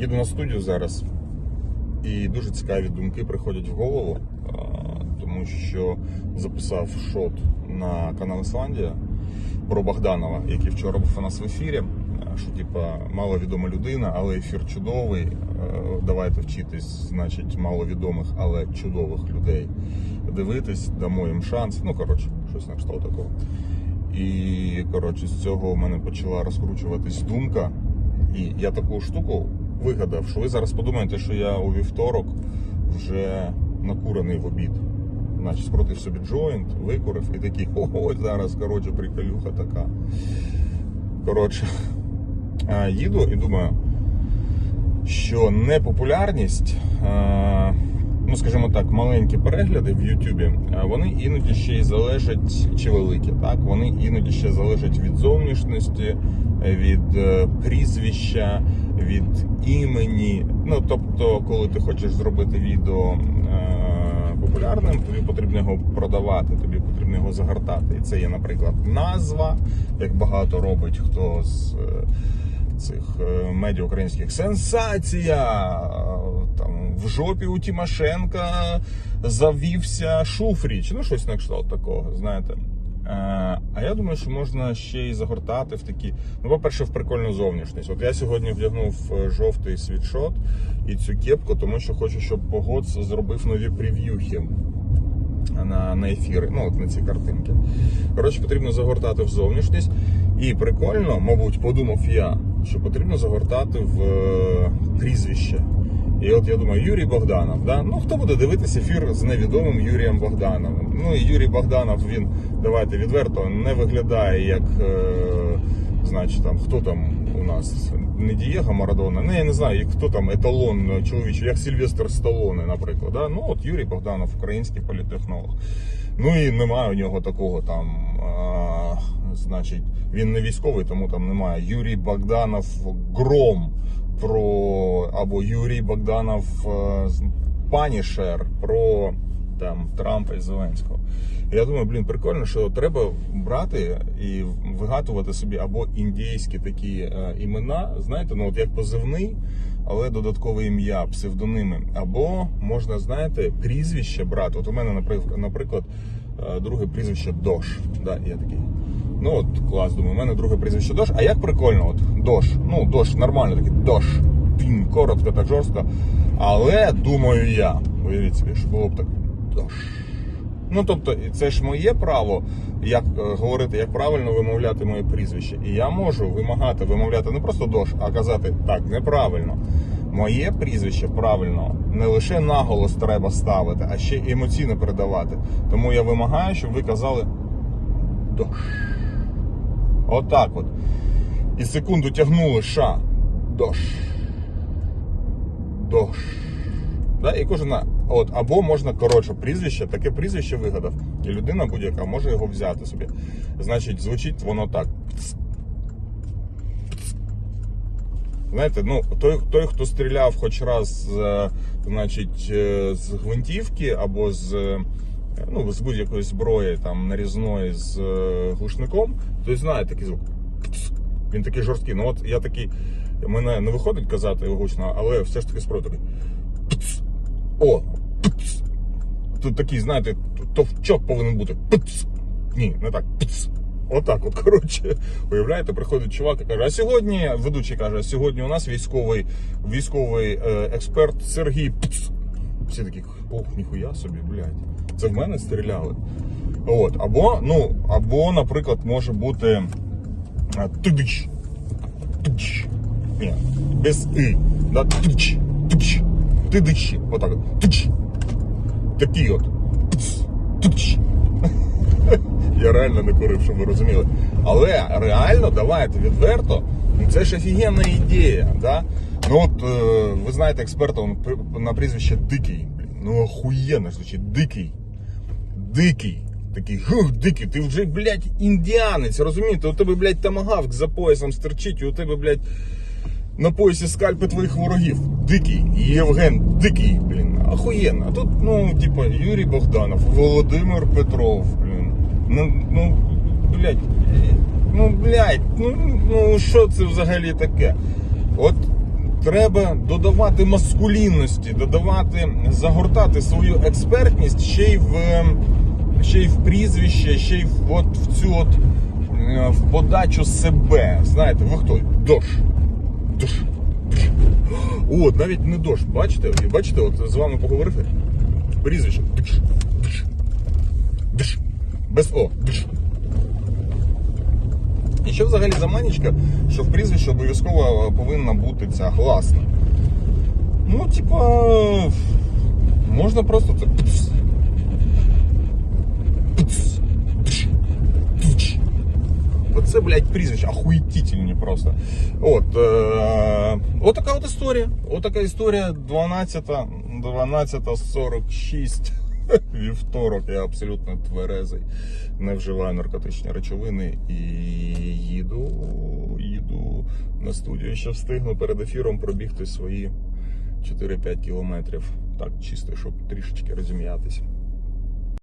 Їду на студію зараз, і дуже цікаві думки приходять в голову, тому що записав шот на канал Ісландія про Богданова, який вчора був у нас в ефірі. Що типа маловідома людина, але ефір чудовий. Давайте вчитись, значить, маловідомих, але чудових людей дивитись, дамо їм шанс. Ну коротше, щось на кшталт такого. І коротше, з цього в мене почала розкручуватись думка. І я таку штуку вигадав, що ви зараз подумаєте, що я у вівторок вже накурений в обід. Значить, скрутив собі джойнт, викурив і такий, ого, зараз, коротше, приколюха така. Коротше, їду і думаю, що непопулярність, ну скажімо так, маленькі перегляди в Ютубі, а, вони іноді ще й залежать, чи великі, так, вони іноді ще залежать від зовнішності, від е, прізвища, від імені. Ну, тобто, коли ти хочеш зробити відео е, популярним, тобі потрібно його продавати, тобі потрібно його загортати. І це є, наприклад, назва, як багато робить хто з. е, Цих е, медіа українських сенсація! Там в жопі у Тимошенка завівся Шуфріч. Ну, щось на кшталт такого, знаєте. Е, А я думаю, що можна ще й загортати в такі. Ну, по-перше, в прикольну зовнішність. От я сьогодні вдягнув е, жовтий світшот і цю кепку, тому що хочу, щоб Погодс зробив нові прев'юхи на, на ефіри, ну от на ці картинки. Коротше, потрібно загортати в зовнішність. І прикольно, мабуть, подумав я, що потрібно загортати в е, прізвище. І от я думаю, Юрій Богданов, да? ну хто буде дивитися ефір з невідомим Юрієм Богдановим? Ну і Юрій Богданов, він, давайте відверто, не виглядає як, е, значить, там, хто там у нас, не Дієго Марадона, не, я не знаю, хто там еталон чоловічий, як Сильвестр Сталоне, наприклад. Да? Ну от Юрій Богданов, український політехнолог. Ну і немає у нього такого там. А, значить, він не військовий, тому там немає. Юрій Богданов Гром про або Юрій Богданов е, Панішер про там Трампа і Зеленського. Я думаю, блін, прикольно, що треба брати і вигадувати собі або індійські такі е, імена, знаєте, ну от як позивний, але додаткове ім'я, псевдоними. Або можна, знаєте, прізвище брати. От у мене, наприк- наприклад, е, друге прізвище Дош. Да, я такий. Ну от клас, думаю, у мене друге прізвище Дош. А як прикольно, от Дош. Ну, Дош, нормально такий Дош. Він коротко, так жорстко. Але думаю я, уявіть собі, що було б так Дош. Ну, тобто, це ж моє право, як е, говорити, як правильно вимовляти моє прізвище. І я можу вимагати вимовляти не просто дош, а казати так, неправильно. Моє прізвище правильно не лише наголос треба ставити, а ще емоційно передавати. Тому я вимагаю, щоб ви казали дош. Отак от. І секунду тягнули ша. Дош. Дош. Да? І кожен от, або можна коротше прізвище, таке прізвище вигадав, і людина будь-яка може його взяти собі. Значить, звучить воно так. Знаєте, ну той, той, хто стріляв хоч раз е, значить, е, з гвинтівки або з, е, ну, з будь-якої зброї там нарізної з глушником, той знає такий звук. Він такий жорсткий. Ну от я такий, мене не виходить казати гучно, але все ж таки спробую такий. О! Тут такий, знаєте, товчок повинен бути. Ні, не так. Пц. Отак, от, коротше, уявляєте, приходить чувак і каже, а сьогодні, ведучий каже, а сьогодні у нас військовий, військовий е, експерт Сергій Пц. Всі такі, ох, ніхуя собі, блядь. Це в мене стріляли. От, або, ну, або, наприклад, може бути а, тидич. Тидич. Ні, без и. Да, тидич. Тидич. Тидич. Отак. от. Тидич. Такий от. Тц. Я реально не курив, щоб ви розуміли. Але реально, давайте відверто, ну, це ж офігенна ідея. Да? Ну от е, ви знаєте експерта на прізвище Дикий. Ну охуєнно звучить Дикий. Дикий. Такий, гух, дикий, ти вже, блядь, індіанець, розумієте? У тебе, блядь, тамагавк за поясом стерчить, і у тебе, блядь, на поясі скальпи твоїх ворогів. Дикий. Євген Дикий, блін. Охуєнно. А тут, ну, типа, Юрій Богданов, Володимир Петров. Ну, ну, блядь, ну, блядь, ну, ну, що це взагалі таке? От Треба додавати маскулінності, додавати, загортати свою експертність ще й в, ще й в прізвище, ще й в, от, в цю от е, в подачу себе. Знаєте, ви хто? Дош. Дош. От, навіть не дош, бачите? Бачите, от з вами поговорив. Прізвище. Дош. Дош. Дош. Без О. Дош. І що взагалі що в прізвищі обов'язково повинна бути ця гласна. Ну, типа, можна просто це. Оце, блядь, прізвище, ахуєтітельні просто. От, е, отака от історія. Отака історія 12, 12.46. Вівторок, я абсолютно тверезий, не вживаю наркотичні речовини і їду, їду на студію. Ще встигну перед ефіром пробігти свої 4-5 кілометрів. Так, чисто, щоб трішечки розім'ятися.